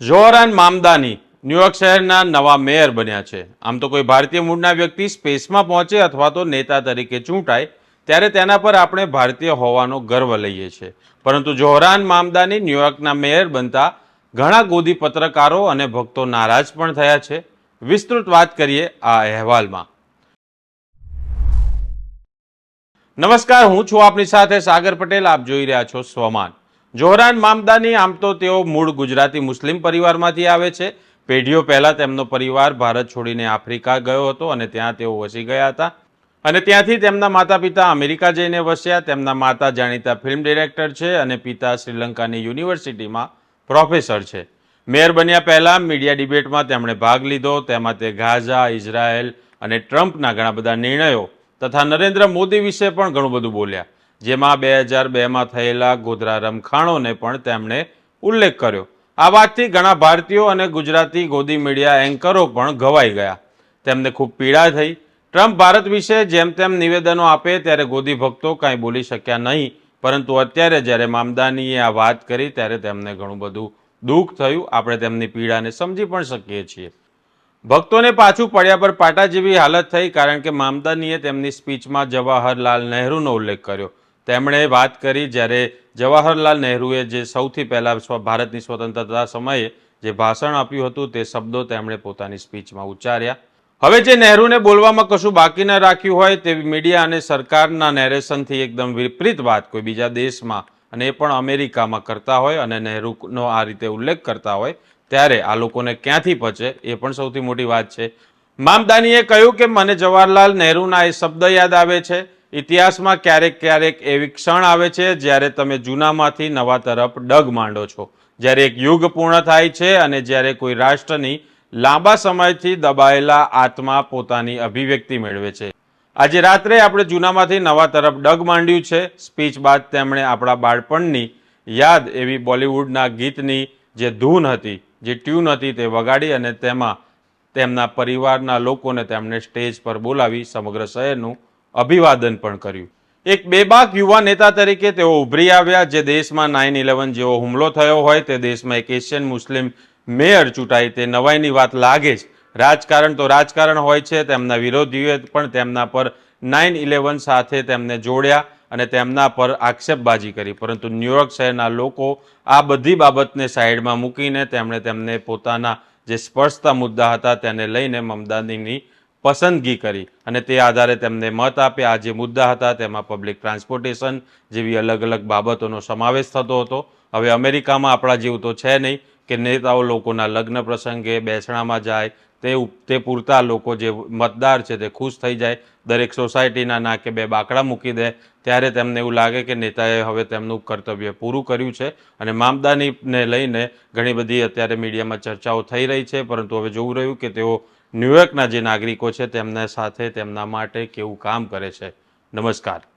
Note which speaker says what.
Speaker 1: જોહરાન મામદાની New York શહેરના નવા mayor બન્યા છે. આમ તો કોઈ ભારતીય મૂળના વ્યક્તિ સ્પેસમાં પહોંચે અથવા તો નેતા તરીકે ચૂંટાય, ત્યારે તેના પર આપણે ભારતીય હોવાનો ગર્વ લઈએ છીએ. પરંતુ જોહરાન મામદાની ન્યુયોર્કના મેયર બનતા ઘણા ગોદી પત્રકારો અને ભક્તો નારાજ પણ થયા છે. વિસ્તૃત વાત કરીએ આ અહેવાલમાં. નમસ્કાર, હું છું આપની સાથે સાગર પટેલ. આપ જોઈ રહ્યા છો સ્વમાન. જોહરાન મામદાની આમ તો તેઓ મૂળ ગુજરાતી મુસ્લિમ પરિવારમાંથી આવે છે. પેઢીઓ પહેલાં તેમનો પરિવાર ભારત છોડીને આફ્રિકા ગયો હતો અને ત્યાં તેઓ વસી ગયા હતા. અને ત્યાંથી તેમના માતા પિતા અમેરિકા જઈને વસ્યા. તેમના માતા જાણીતા ફિલ્મ ડિરેક્ટર છે અને પિતા શ્રીલંકાની યુનિવર્સિટીમાં પ્રોફેસર છે. મેયર બન્યા પહેલાં મીડિયા ડિબેટમાં તેમણે ભાગ લીધો. તેમાં તે ગાઝા, ઇઝરાયેલ અને ટ્રમ્પના ઘણા બધા નિર્ણયો તથા નરેન્દ્ર મોદી વિશે પણ ઘણું બધું બોલ્યા. જેમાં બે હજાર બેમાં થયેલા ગોધરા રમખાણોને પણ તેમણે ઉલ્લેખ કર્યો. આ વાતથી ઘણા ભારતીયો અને ગુજરાતી ગોદી મીડિયા એન્કરો પણ ઘવાઈ ગયા. તેમને ખૂબ પીડા થઈ. ટ્રમ્પ ભારત વિશે જેમ તેમ નિવેદનો આપે ત્યારે ગોદી ભક્તો કાંઈ બોલી શક્યા નહીં. પરંતુ અત્યારે જ્યારે મામદાનીએ આ વાત કરી ત્યારે તેમને ઘણું બધું દુઃખ થયું. આપણે તેમની પીડાને સમજી પણ શકીએ છીએ. ભક્તોને પાછું પડ્યા પર પાટા જેવી હાલત થઈ કારણ કે મામદાનીએ તેમની સ્પીચમાં જવાહરલાલ નહેરુનો ઉલ્લેખ કર્યો. તેમણે વાત કરી જ્યારે જવાહરલાલ નહેરુએ જે સૌથી પહેલાં ભારતની સ્વતંત્રતા સમયે જે ભાષણ આપ્યું હતું તે શબ્દો તેમણે પોતાની સ્પીચમાં ઉચ્ચાર્યા. હવે જે નહેરુને બોલવામાં કશું બાકી ન રાખ્યું હોય તેવી મીડિયા અને સરકારના નેરેશનથી એકદમ વિપરીત વાત કોઈ બીજા દેશમાં અને એ પણ અમેરિકામાં કરતા હોય અને નહેરુનો આ રીતે ઉલ્લેખ કરતા હોય ત્યારે આ લોકોને ક્યાંથી પચે એ પણ સૌથી મોટી વાત છે. મામદાનીએ કહ્યું કે મને જવાહરલાલ નહેરુના એ શબ્દ યાદ આવે છે. ઇતિહાસમાં ક્યારેક ક્યારેક એવી ક્ષણ આવે છે જ્યારે તમે જૂનામાંથી નવા તરફ ડગ માંડો છો. જ્યારે એક યુગ પૂર્ણ થાય છે અને જ્યારે કોઈ રાષ્ટ્રની લાંબા સમયથી દબાયેલા આત્મા પોતાની અભિવ્યક્તિ મેળવે છે. આજે રાત્રે આપણે જૂનામાંથી નવા તરફ ડગ માંડ્યું છે. સ્પીચ બાદ તેમણે આપણા બાળપણની યાદ એવી બોલિવૂડના ગીતની જે ધૂન હતી, જે ટ્યુન હતી તે વગાડી અને તેમાં તેમના પરિવારના લોકોને તેમણે સ્ટેજ પર બોલાવી સમગ્ર શહેરનું અભિવાદન પણ કર્યું. એક બેબાક યુવા નેતા તરીકે તેઓ ઉભરી આવ્યા જે દેશમાં નાઇન ઇલેવન જેવો હુમલો થયો હોય તે દેશમાં એક એશિયન મુસ્લિમ મેયર ચૂંટાય તે નવાઈની વાત લાગે જ. રાજકારણ તો રાજકારણ હોય છે, તેમના વિરોધીઓએ પણ તેમના પર નાઇન ઇલેવન સાથે તેમને જોડ્યા અને તેમના પર આક્ષેપબાજી કરી. પરંતુ ન્યુયોર્ક શહેરના લોકો આ બધી બાબતને સાઈડમાં મૂકીને તેમણે તેમને પોતાના જે સ્પર્શતા મુદ્દા હતા તેને લઈને મમદાનીની પસંદગી કરી અને તે આધારે તેમને મત આપ્યા આ જે મુદ્દા હતા તેમાં પબ્લિક ટ્રાન્સપોર્ટેશન જેવી અલગ અલગ બાબતોનો સમાવેશ થતો હતો. હવે અમેરિકામાં આપણા જેવું તો છે નહીં. કે નેતાઓ લોકોના લગ્ન પ્રસંગે બેસણામાં જાય, તે તે પૂરતા લોકો જે મતદાર છે તે ખુશ થઈ જાય, દરેક સોસાયટીના નાકે બે બાકડા મૂકી દે, ત્યારે તેમને એવું લાગે કે નેતાએ હવે તેમનું કર્તવ્ય પૂરું કર્યું છે. અને મામદાનીને લઈને ઘણી બધી અત્યારે મીડિયામાં ચર્ચાઓ થઈ રહી છે, પરંતુ હવે જોવું રહ્યું કે તેઓ ન્યુયોર્કના જે નાગરિકો છે, તેમના સાથે તેમના માટે કેવું કામ કરે છે. નમસ્કાર.